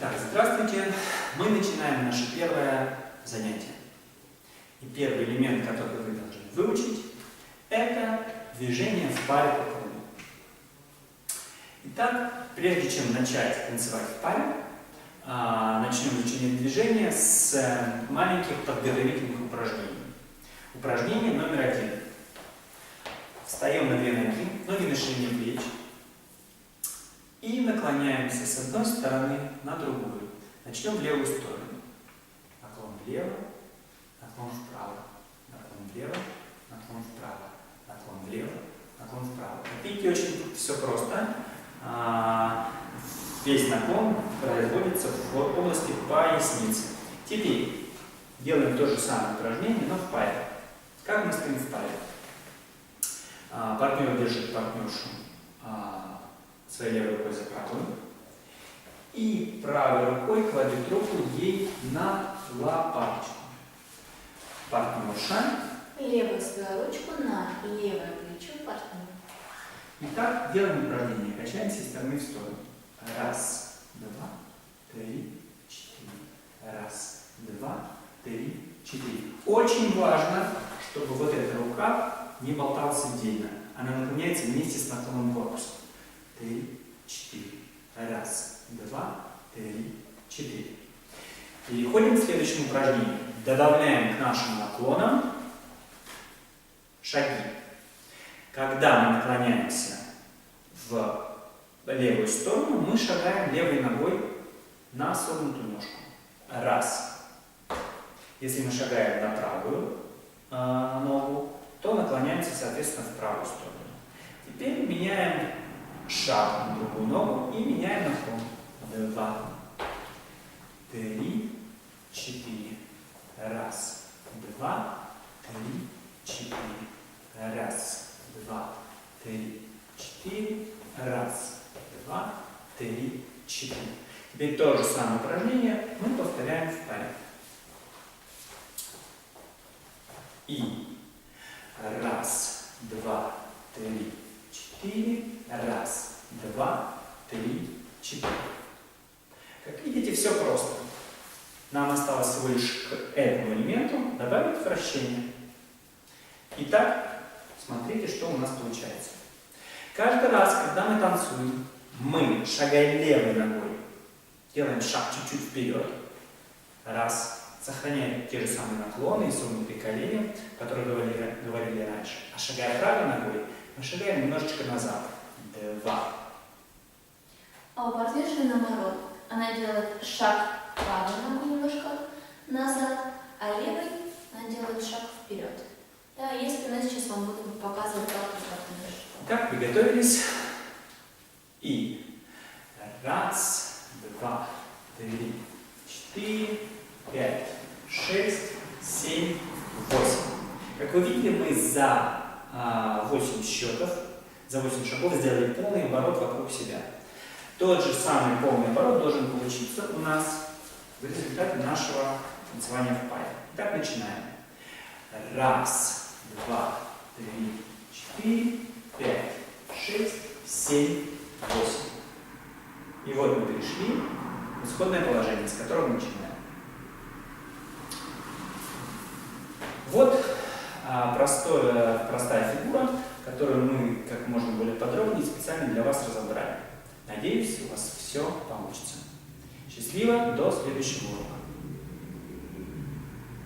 Так, здравствуйте. Мы начинаем наше первое занятие. И первый элемент, который вы должны выучить, это движение в паре по кругу. Итак, прежде чем начать танцевать в паре, а, начнем изучение движения с маленьких подготовительных упражнений. Упражнение номер один. Встаем на две ноги, ноги на ширине плеч. И наклоняемся с одной стороны на другую. Начнем в левую сторону. Наклон влево, наклон вправо, наклон влево, наклон вправо, наклон влево, наклон вправо. Как видите, очень все просто. А, Весь наклон производится в области поясницы. Теперь делаем то же самое упражнение, но в паре. Как мы стоим в паре? А, Партнер держит партнершу своей левой рукой за правую. И правой рукой кладет руку ей на лопаточку. Партнерша. Левую свою ручку на левое плечо партнера. Итак, делаем упражнение. Качаемся из стороны в сторону. Раз, два, три, четыре. Раз, два, три, четыре. Очень важно, чтобы вот эта рука не болталась отдельно. Она наклоняется вместе с наклоном корпуса. Три, четыре. Раз, два, три, четыре. Переходим к следующему упражнению. Добавляем к нашим наклонам шаги. Когда мы наклоняемся в левую сторону, мы шагаем левой ногой на согнутую ножку. Раз. Если мы шагаем на правую э, ногу, то наклоняемся, соответственно, в правую сторону. Теперь меняем шаг на другую ногу и меняем наклон. Два, три, четыре. Раз, два, три, четыре. Раз, два, три, четыре. Раз, два, три, четыре. Теперь то же самое упражнение мы повторяем в паре. И раз, два, три, четыре. Раз, два, три, четыре. Как видите, все просто. Нам осталось всего лишь к этому элементу добавить вращение. Итак, смотрите, что у нас получается. Каждый раз, когда мы танцуем, мы, шагая левой ногой, делаем шаг чуть-чуть вперед. Раз. Сохраняем те же самые наклоны и согнутые колени, которые говорили, говорили раньше. А шагая правой ногой, шагаем немножечко назад. Два. А у партнерши наоборот. Она делает шаг правой ногой немножко назад, а левой она делает шаг вперед. Да, если я сейчас вам буду показывать, как это. Итак, приготовились. И раз, два, три, четыре, пять, шесть, семь, восемь. Как вы видели, мы за 8 счетов, за 8 шагов сделали полный оборот вокруг себя. Тот же самый полный оборот должен получиться у нас в результате нашего танцевания в паре. Итак, начинаем. Раз, два, три, четыре, пять, шесть, семь, восемь. И вот мы перешли в исходное положение, с которого мы начинаем. Вот а, простое, простая фигура, которую мы как можно более подробнее специально для вас разобрали. Надеюсь, у вас все получится. Счастливо, до следующего урока.